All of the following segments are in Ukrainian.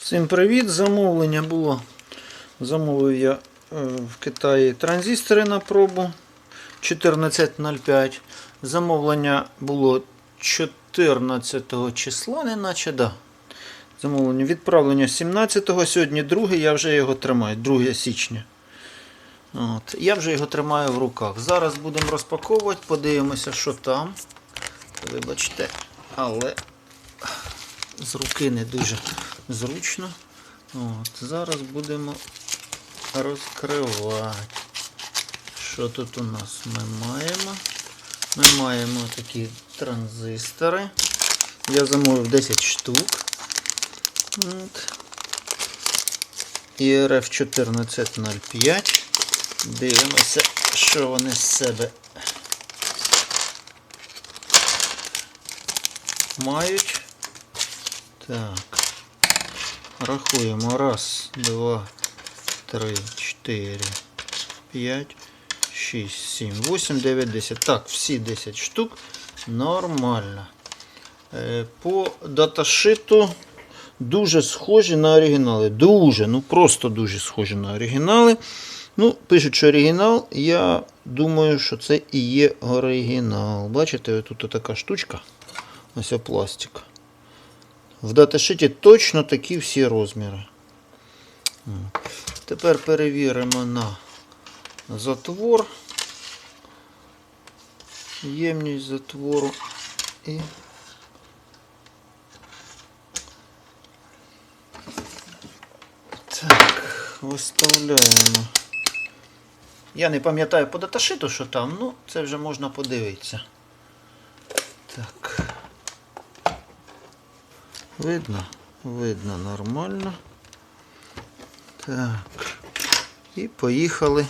Всім привіт! Замовлення було. Замовив я е, в Китаї транзистори на пробу 1405. Замовлення було 14 числа, неначе да. Замовлення відправлення 17-го, сьогодні 2 я вже його тримаю, 2 січня. От. Я вже його тримаю в руках. Зараз будемо розпаковувати, подивимося, що там. Вибачте, але з руки не дуже зручно. От, зараз будемо розкривати. Що тут у нас ми маємо? Ми маємо такі транзистори. Я замовив 10 штук. От. IRF 1405. Дивимося, що вони з себе мають. Так. Рахуємо. Раз, два, три, чотири, п'ять, шість, сім, вісім, дев'ять, десять. Так, всі 10 штук. Нормально. Е, По даташиту дуже схожі на оригінали. Дуже, ну просто дуже схожі на оригінали. Ну, пишуть, що оригінал. Я думаю, що це і є оригінал. Бачите, тут така штучка. Ось пластик. В даташиті точно такі всі розміри. Тепер перевіримо на затвор. Ємність затвору і так, виставляємо. Я не пам'ятаю по даташиту, що там, ну це вже можна подивитися. Видно? Видно нормально. Так. І поїхали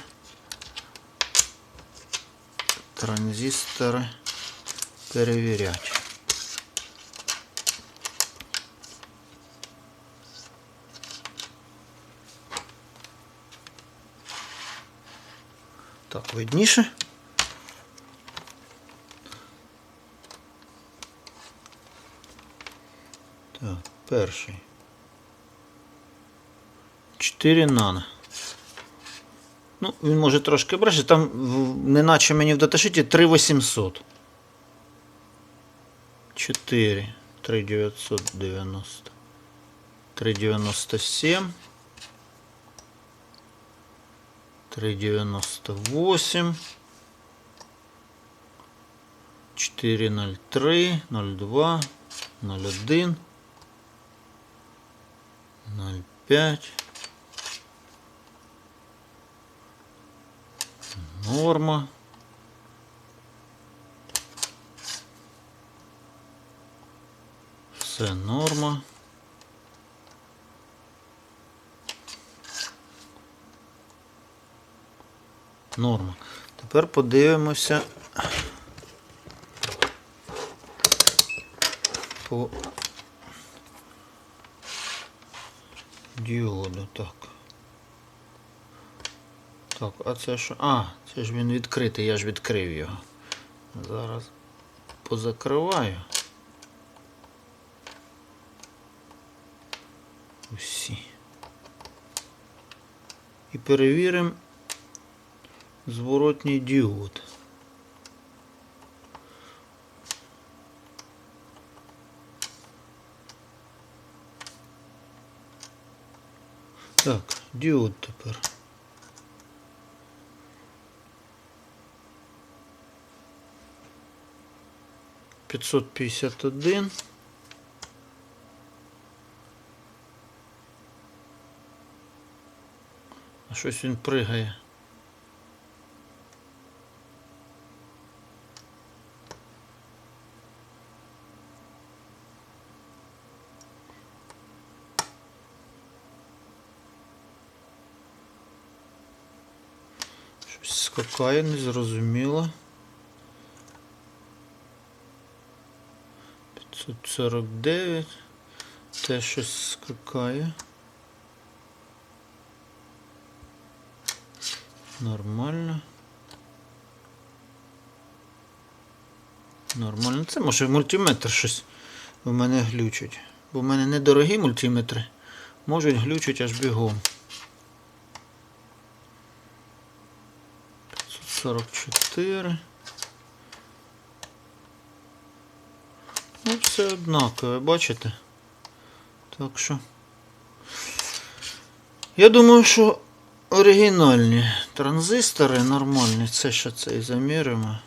транзистори перевіряти. Так, видніше. перший. 4 нано. Ну, він може трошки брати. Там, в- неначе мені в даташиті 3800. 4. 3990. 397. 398. 403, 02, 01. 0,5. Норма. Все норма. Норма. Тепер подивимося по діоду, так. Так, а це що? А, це ж він відкритий, я ж відкрив його. Зараз позакриваю. Усі. І перевіримо зворотній діод. Так, діод тепер. Пятьсот пятьдесят один. А щось він пригає. Щось скакає, незрозуміло. 549. Те щось скакає. Нормально. Нормально. Це може мультиметр щось у мене глючить. Бо в мене недорогі мультиметри. можуть глючити аж бігом. 544. Ну, все однакове, бачите? Так що. Я думаю, що оригінальні транзистори нормальні. Це що це і заміримо.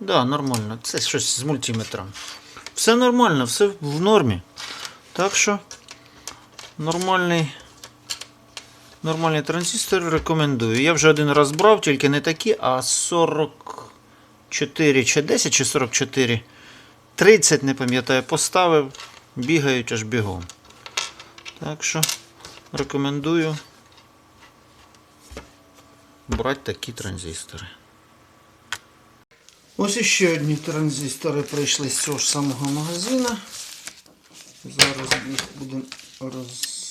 Да, нормально. Це щось з мультиметром. Все нормально, все в нормі. Так що нормальний. Нормальний транзистор рекомендую. Я вже один раз брав, тільки не такі, а 44 чи 10 чи 44. 30, не пам'ятаю, поставив, бігають аж бігом. Так що рекомендую брати такі транзистори. Ось іще одні транзистори прийшли з цього ж самого магазина. Зараз їх будемо роз...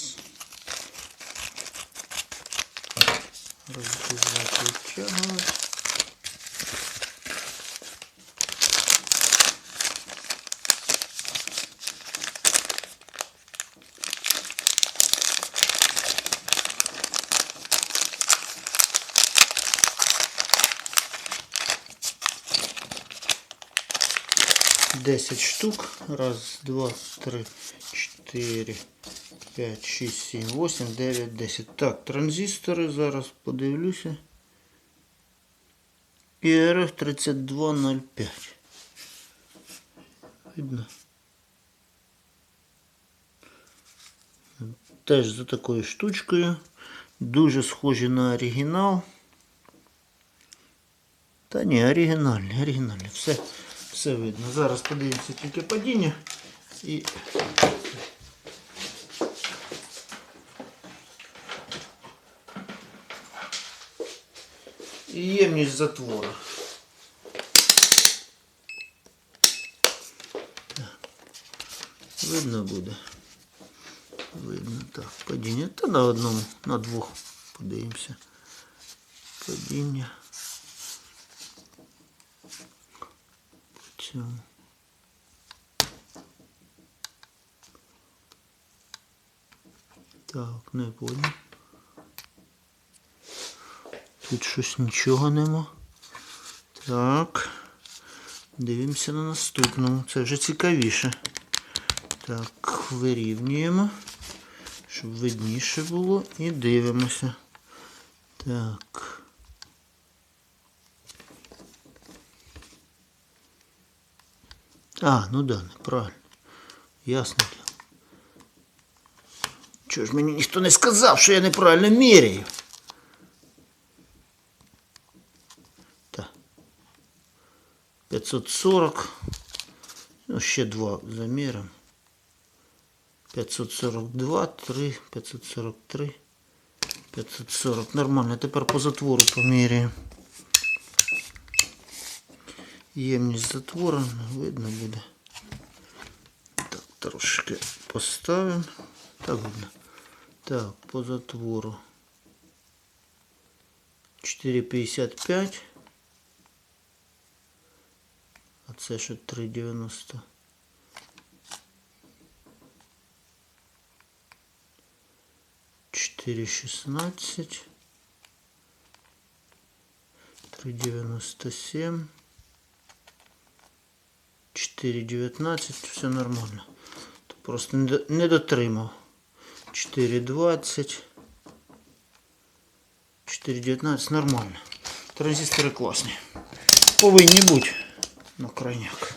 розрізати і втягувати. Десять штук. Раз, два, три, чотири, п'ять, шість, сім, восемь, дев'ять, десять. Так, транзистори зараз подивлюся. IRF 3205. Видно. Теж за такою штучкою. Дуже схожі на оригінал. Та ні, оригінальні, оригінальні. Все, все видно. Зараз подивимося тільки падіння і. І ємність затвора. Видно буде. Видно так. Падіння. Та на одному, на двох подивимося. Падіння. По цьому. Так, не понял. Тут щось нічого нема. Так. Дивимося на наступному. Це вже цікавіше. Так, вирівнюємо, щоб видніше було. І дивимося. Так. А, ну да, неправильно. Ясно. Чого ж мені ніхто не сказав, що я неправильно міряю? 540. Ну, ще два заміром. 542, 3, 543, 540. Нормально. Тепер по затвору поміряємо. Ємність затвора видно буде. Так, трошки поставимо. Так видно. Так, по затвору. 4,55. Це що 3,90. Четыре шестнадцать. Три девяносто семь. Четыре девятнадцать. Все нормально. То Просто не до- не дотримав. Чотири двадцять. Чотири дев'ятнадцять. Нормально. Транзистори класні. Повинні бути на крайняк.